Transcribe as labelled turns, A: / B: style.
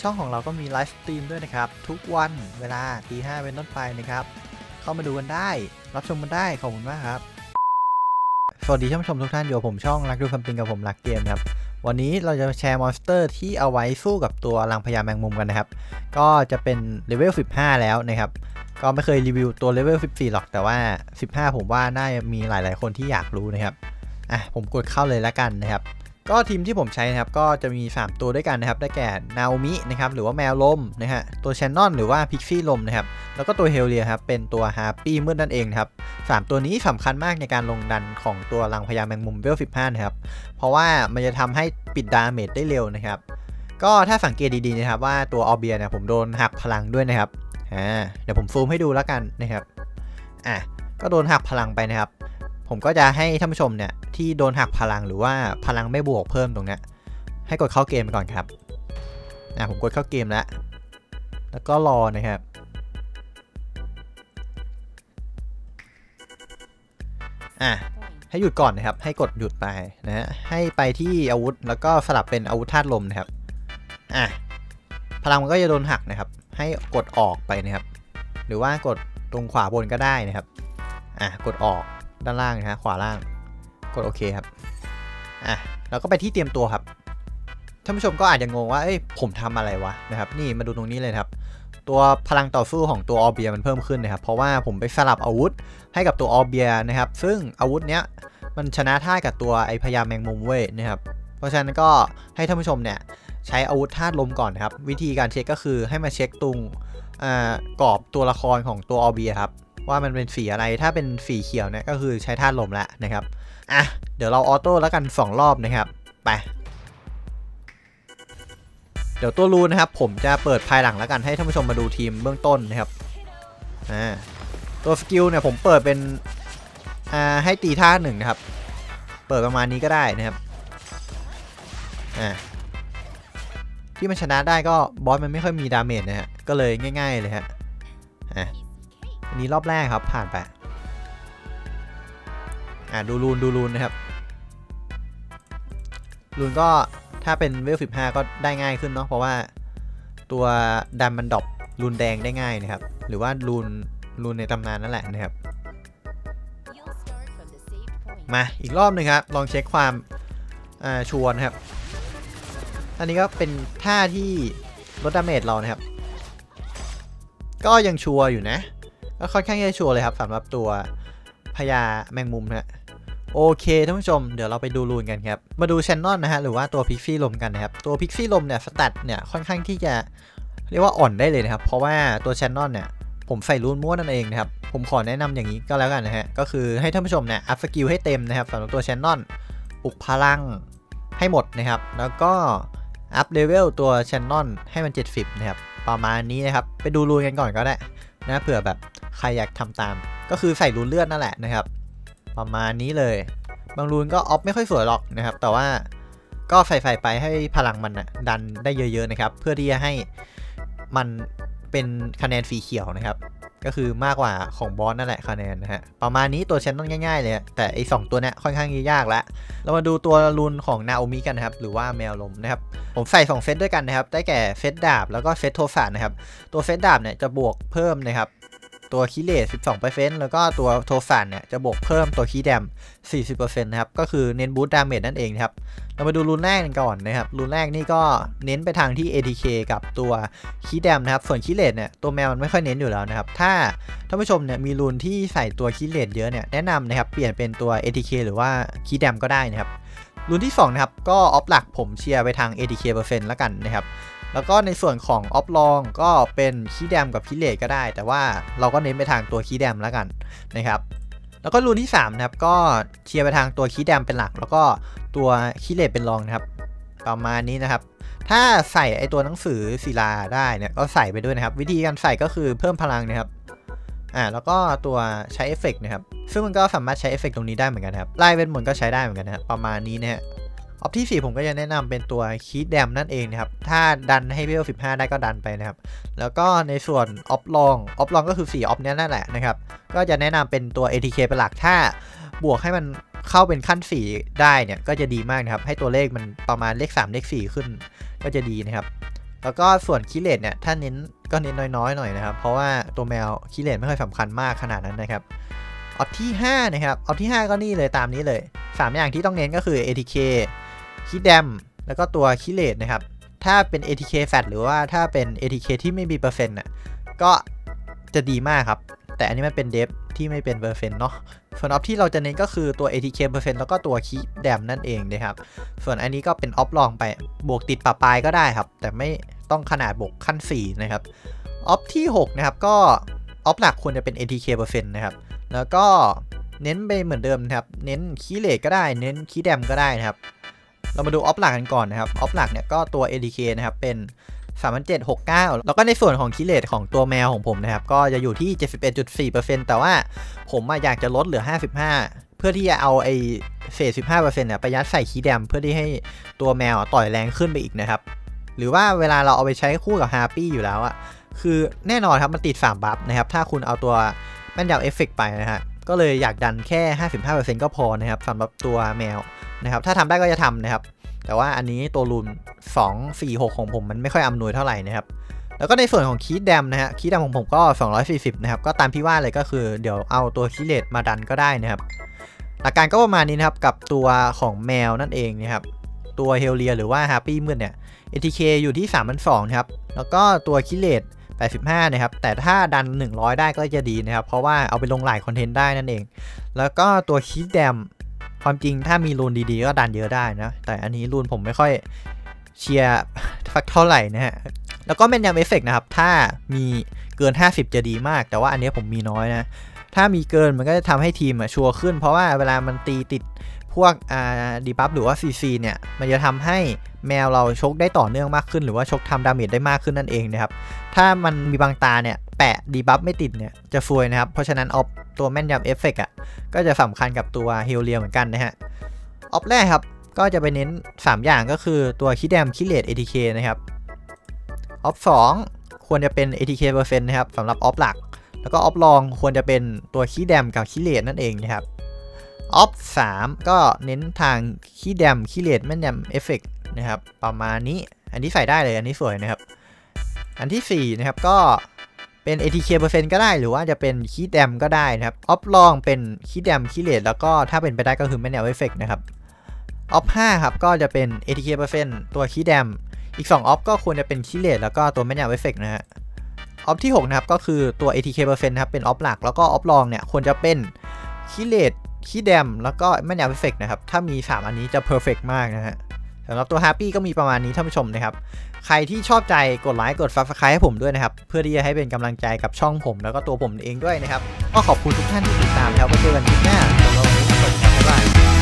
A: ช่องของเราก็มีไลฟ์สตรีมด้วยนะครับ ทุกวันเวลาตีห้าเป็นต้นไปนะครับ เข้ามาดูกันได้ รับชมกันได้ ขอบคุณมากครับ สวัสดีท่านผู้ชมทุกท่านอยู่ผมช่องรักดูคำติงกับผมรักเกมครับ วันนี้เราจะแชร์มอนสเตอร์ที่เอาไว้สู้กับตัวรังพญาแมงมุมกันนะครับ ก็จะเป็นเลเวล 15 แล้วนะครับ ก็ไม่เคยรีวิวตัวเลเวล 14 หรอก แต่ว่า 15 ผมว่าน่าจะมีหลาย ๆ คนที่อยากรู้นะครับ อะผมกดเข้าเลยแล้วกันนะครับ ก็ทีมที่ผมใช้นะครับก็จะมี 3 ตัวด้วยกันนะครับ ได้แก่นาโอมินะครับหรือว่าแมวลมนะฮะตัวแชนนอนหรือว่าพิกซี่ลมนะครับแล้วก็ตัวเฮลเลียครับเป็นตัวฮาร์ปี้มืดนั่นเองนะครับสามตัวนี้สำคัญมากในการลงดันของตัวรังพญาแมงมุมเวล 15 นะครับ เพราะว่ามันจะทำให้ปิดดาเมจได้เร็วนะครับ ก็ถ้าสังเกตดีๆนะครับว่าตัวออเบียเนี่ยผมโดนหักพลังด้วยนะครับอ่าเดี๋ยวผมซูมให้ดูแล้วกันนะครับอะก็โดนหักพลังไปนะครับ ผมก็จะให้ท่านผู้ชมเนี่ยที่โดนหักพลังหรือว่าพลังไม่บวกเพิ่มตรงเนี้ยให้กดเข้าเกมไปก่อนครับอะผมกดเข้าเกมแล้ว แล้วก็รอนะครับอะให้หยุดก่อนนะครับ ให้กดหยุดไปนะฮะให้ไปที่อาวุธแล้วก็สลับเป็นอาวุธธาตุลมนะครับอะพลังมันก็จะโดนหักนะครับ ให้กดออกไปนะครับ หรือว่ากดตรงขวาบนก็ได้นะครับอะกดออก ด้านล่างนะฮะขวาล่าง กดโอเคครับอะแล้วก็ไปที่เตรียมตัวครับท่านผู้ชมก็อาจจะงงว่าเอ้ยผมทำอะไรวะนะครับนี่มาดูตรงนี้เลยครับ ตัวพลังต่อสู้ของตัวออเบียมันเพิ่มขึ้นนะครับเพราะว่าผมไปสลับอาวุธให้กับตัวออเบียนะครับซึ่งอาวุธเนี้ยมันชนะท่ากับตัวไอพญาแมงมุมเว้ยนะครับเพราะฉะนั้นก็ให้ท่านผู้ชมเนี่ยใช้อาวุธธาตุลมก่อนนะครับ วิธีการเช็คก็คือให้มาเช็คตรงอ่ากรอบตัวละครของตัวออเบียครับ ว่ามันเป็นสีอะไรถ้าเป็นสีเขียวเนี่ยก็คือใช้ธาตุลมแล้วนะครับอะเดี๋ยวเราออโต้แล้วกัน 2 รอบนะครับไปเดี๋ยวตัวรูนะครับผมจะเปิดภายหลังแล้วกันให้ท่านผู้ชมมาดูทีมเบื้องต้นนะครับอ่าตัวสกิลเนี่ยผมเปิดเป็นอ่าให้ตีท่าหนึ่งนะครับ เปิดประมาณนี้ก็ได้นะครับอ่าที่มันชนะได้ก็บอสมันไม่ค่อยมีดาเมจนะฮะก็เลยง่าย ๆเลยฮะ นี้รอบแรกครับผ่านไป อ่าดูรูนดูรูนนะครับรูนก็ถ้าเป็นเวล 15 ก็ได้ง่ายขึ้นเนาะเพราะว่าตัวดันมันดรอปรูนแดงได้ง่ายนะครับ หรือว่ารูนรูนในตำนานนั่นแหละนะครับ มาอีกรอบหนึ่งครับ ลองเช็คความชวนะครับ อันนี้ก็เป็นท่าที่ลดดาเมจเรานะครับ ก็ยังชัวร์อยู่นะ ก็ค่อนข้างจะชัวร์เลยครับสำหรับตัวพญาแมงมุมนะโอเคท่านผู้ชมเดี๋ยวเราไปดูรูนกันครับ มาดูแชนนอนนะฮะหรือว่าตัวพิกซี่ลมกันนะครับ ตัวพิกซี่ลมเนี่ยสแตทเนี่ยค่อนข้างที่จะเรียกว่าอ่อนได้เลยนะครับ เพราะว่าตัวแชนนอนเนี่ยผมใส่รูนมั่วนั่นเองนะครับ ผมขอแนะนำอย่างนี้ก็แล้วกันนะฮะ ก็คือให้ท่านผู้ชมเนี่ยอัพสกิลให้เต็มนะครับสำหรับตัวแชนนอนปลุกพลังให้หมดนะครับ แล้วก็อัพเลเวลตัวแชนนอนให้มัน 70 นะครับ ประมาณนี้นะครับ ไปดูรูนกันก่อนก็ได้ นะเผื่อแบบใครอยากทำตาม ก็คือใส่รูนเลือดนั่นแหละนะครับ ประมาณนี้เลย บางรูนก็ออฟไม่ค่อยสวยหรอกนะครับ แต่ว่าก็ใส่ใส่ไปให้พลังมันนะดันได้เยอะๆนะครับ เพื่อที่จะให้มันเป็นคะแนนสีเขียวนะครับ ก็คือมากกว่าของบอสนั่นแหละคะแนนนะฮะ ประมาณนี้ตัวเชนต้องง่ายๆเลย แต่ไอสองตัวเนี้ยค่อนข้างยากแล้วเรามาดูตัวรูนของนาโอมิกันนะครับ หรือว่าแมวลมนะครับ ผมใส่ 2 เซตด้วยกันนะครับ ได้แก่เซตดาบแล้วก็เซตโทสะนะครับ ตัวเซตดาบเนี่ยจะบวกเพิ่มนะครับ ตัวคีเลส12%แล้วก็ตัวโทสันเนี่ยจะบวกเพิ่มตัวคีแดม 40%นะครับ ก็คือเน้นบูสต์ดาเมจนั่นเองครับ เรามาดูรูนแรกกันก่อนนะครับรูนแรกนี่ก็เน้นไปทางที่ ATK กับตัวคีแดมนะครับ ส่วนคีเลสเนี่ยตัวแมวมันไม่ค่อยเน้นอยู่แล้วนะครับ ถ้าท่านผู้ชมเนี่ยมีรูนที่ใส่ตัวคีเลสเยอะเนี่ยแนะนำนะครับเปลี่ยนเป็นตัว ATK หรือว่าคีแดมก็ได้นะครับรูนที่2นะครับก็ออฟหลักผมเชียร์ไปทาง ATK เปอร์เซ็นต์แล้วกันนะครับ แล้วก็ในส่วนของออฟลองก็เป็นคีย์แดมกับคีย์เลดก็ได้ แต่ว่าเราก็เน้นไปทางตัวคีย์แดมแล้วกันนะครับแล้วก็รูนที่3นะครับก็เชียร์ไปทางตัวคีย์แดมเป็นหลัก แล้วก็ตัวคีย์เลดเป็นรองนะครับ ประมาณนี้นะครับ ถ้าใส่ไอตัวหนังสือศิลาได้เนี่ยก็ใส่ไปด้วยนะครับ วิธีการใส่ก็คือเพิ่มพลังนะครับอ่าแล้วก็ตัวใช้เอฟเฟกต์นะครับซึ่งมันก็สามารถใช้เอฟเฟกต์ตรงนี้ได้เหมือนกันครับไล่เวทมนก็ใช้ได้เหมือนกันนะครับประมาณนี้นะฮะ ออปที่ 4 ผมก็จะแนะนำเป็นตัวคีดแดมนั่นเองนะครับ ถ้าดันให้เวล15 ได้ก็ดันไปนะครับ แล้วก็ในส่วนออฟลองออฟลองก็คือ 4 ออฟนี้นั่นแหละนะครับ ก็จะแนะนำเป็นตัว ATK เป็นหลัก ถ้าบวกให้มันเข้าเป็นขั้น 4 ได้เนี่ย ก็จะดีมากนะครับ ให้ตัวเลขมันประมาณเลข 3 เลข 4 ขึ้น ก็จะดีนะครับ แล้วก็ส่วนคิเลตเนี่ย ถ้าเน้นก็เน้นน้อยๆหน่อยนะครับ เพราะว่าตัวแมวคิเลตไม่ค่อยสำคัญมากขนาดนั้นนะครับออปที่ 5 นะครับออปที่ 5 ก็นี่เลยตามนี้เลย 3 อย่างที่ต้องเน้นก็คือ ATK คิดแดมแล้วก็ตัวคิเลตนะครับ ถ้าเป็น ATK แฟตหรือว่าถ้าเป็น ATK ที่ไม่มีเปอร์เซ็นต์น่ะก็จะดีมากครับ แต่อันนี้มันเป็นเดฟที่ไม่เป็นเปอร์เซ็นต์เนาะส่วนออฟที่เราจะเน้นก็คือตัว ATK เปอร์เซ็นต์แล้วก็ตัวคีแดมนั่นเองนะครับ ส่วนอันนี้ก็เป็นออฟลองไปบวกติดปะปลายก็ได้ครับ แต่ไม่ต้องขนาดบวกขั้น 4 นะครับออฟที่ 6 นะครับ ก็ออฟหลักควรจะเป็น ATK เปอร์เซ็นต์นะครับ แล้วก็เน้นไปเหมือนเดิมนะครับ เน้นคีเลตก็ได้ เน้นคีแดมก็ได้นะครับ เรามาดูออฟหลักกันก่อนนะครับออฟหลักเนี่ยก็ตัว ATK นะครับเป็น3769 แล้วก็ในส่วนของคิเลตของตัวแมวของผมนะครับ ก็จะอยู่ที่ 71.4%แต่ว่าผมอะอยากจะลดเหลือ 55 เพื่อที่จะเอาไอ้เศษ 15%เนี่ยไปยัดใส่คีแดมเพื่อที่ให้ตัวแมวต่อยแรงขึ้นไปอีกนะครับ หรือว่าเวลาเราเอาไปใช้คู่กับฮาร์ปี้อยู่แล้วอะคือแน่นอนครับ มันติด 3 บัฟนะครับ ถ้าคุณเอาตัวแม่นยำเอฟเฟกไปนะฮะก็เลยอยากดันแค่ 55%ก็พอนะครับสำหรับตัวแมว นะครับ ถ้าทำได้ก็จะทำนะครับ แต่ว่าอันนี้ตัวรูน2 4 6 ของผมมันไม่ค่อยอำนวยเท่าไหร่นะครับ แล้วก็ในส่วนของคีย์แดมนะฮะ คีย์แดมของผมก็ 240 นะครับ ก็ตามพี่ว่าเลยก็คือเดี๋ยวเอาตัวคีเลตมาดันก็ได้นะครับ หลักการก็ประมาณนี้นะครับ กับตัวของแมวนั่นเองนะครับ ตัวเฮลเลียหรือว่าฮาร์ปี้มืดเนี่ย ATK อยู่ที่3,200นะครับ แล้วก็ตัวคีย์เลต85 นะครับ แต่ถ้าดัน 100 ได้ก็จะดีนะครับ เพราะว่าเอาไปลงหลายคอนเทนต์ได้นั่นเอง แล้วก็ตัวคีย์แดม ความจริงถ้ามีรูนดีๆ ก็ดันเยอะได้นะ แต่อันนี้รูนผมไม่ค่อยเชียร์ฟักเท่าไหร่นะฮะ แล้วก็แมนยำเอฟเฟกนะครับ ถ้ามีเกิน 50 จะดีมาก แต่ว่าอันนี้ผมมีน้อยนะ ถ้ามีเกินมันก็จะทำให้ทีมอะชัวร์ขึ้น เพราะว่าเวลามันตีติด วกอ่าดีบัฟหรือว่า CC เนี่ย มันจะทำให้แมวเราชกได้ต่อเนื่องมากขึ้น หรือว่าชกทำดาเมจได้มากขึ้นนั่นเองนะครับ ถ้ามันมีบางตาเนี่ย แปะดีบัฟไม่ติดเนี่ย จะซวยนะครับ เพราะฉะนั้นเอาตัวแม่นยำเอฟเฟกอะ ก็จะสำคัญกับตัวเฮลเลียเหมือนกันนะฮะ ออฟแรกครับ ก็จะไปเน้น 3 อย่างก็คือตัวคิดแดมคิเลต ATK นะครับออฟ2ควรจะเป็น ATK เปอร์เซ็นต์นะครับสำหรับออฟหลัก แล้วก็ออฟรองควรจะเป็นตัวคิแดมกับคิเลตนั่นเองนะครับ ออฟ3ก็เน้นทางคิแดมคิเลตแม่นยำเอฟเฟกนะครับประมาณนี้อันนี้ใส่ได้เลยอันนี้สวยนะครับ อันทีสี่4 นะครับก็เป็น ATK เปอร์เซ็นต์ก็ได้หรือว่าจะเป็นคีย์แดมก็ได้นะครับออฟลองเป็นคีย์แดมคีเลตแล้วก็ถ้าเป็นไปได้ก็คือแม่นยำเอฟเฟกนะครับออฟ5ครับก็จะเป็น ATK เปอร์เซ็นต์ตัวคีย์แดมอีก2ออฟก็ควรจะเป็นคีเลตแล้วก็ตัวแม่นยำเอฟเฟกนะฮะออฟที่ 6 นะครับ ก็คือตัว ATK เปอร์เซ็นต์นะครับ เป็นออฟหลัก แล้วก็ออฟรองเนี่ย ควรจะเป็นคีเลต คีเดม แล้วก็แม่นยำเพอร์เฟกนะครับ ถ้ามี 3 อันนี้จะเพอร์เฟกมากนะฮะสำหรับตัวแฮปปี้ก็มีประมาณนี้ท่านผู้ชมนะครับ ใครที่ชอบใจกดไลค์กดฟับสไครต์ให้ผมด้วยนะครับ เพื่อที่จะให้เป็นกำลังใจกับช่องผม แล้วก็ตัวผมเองด้วยนะครับ ก็ขอบคุณทุกท่านที่ติดตามแล้วก็เจอกันคลิปหน้าสำหรับวันนี้สวัสดีครับบ๊ายบาย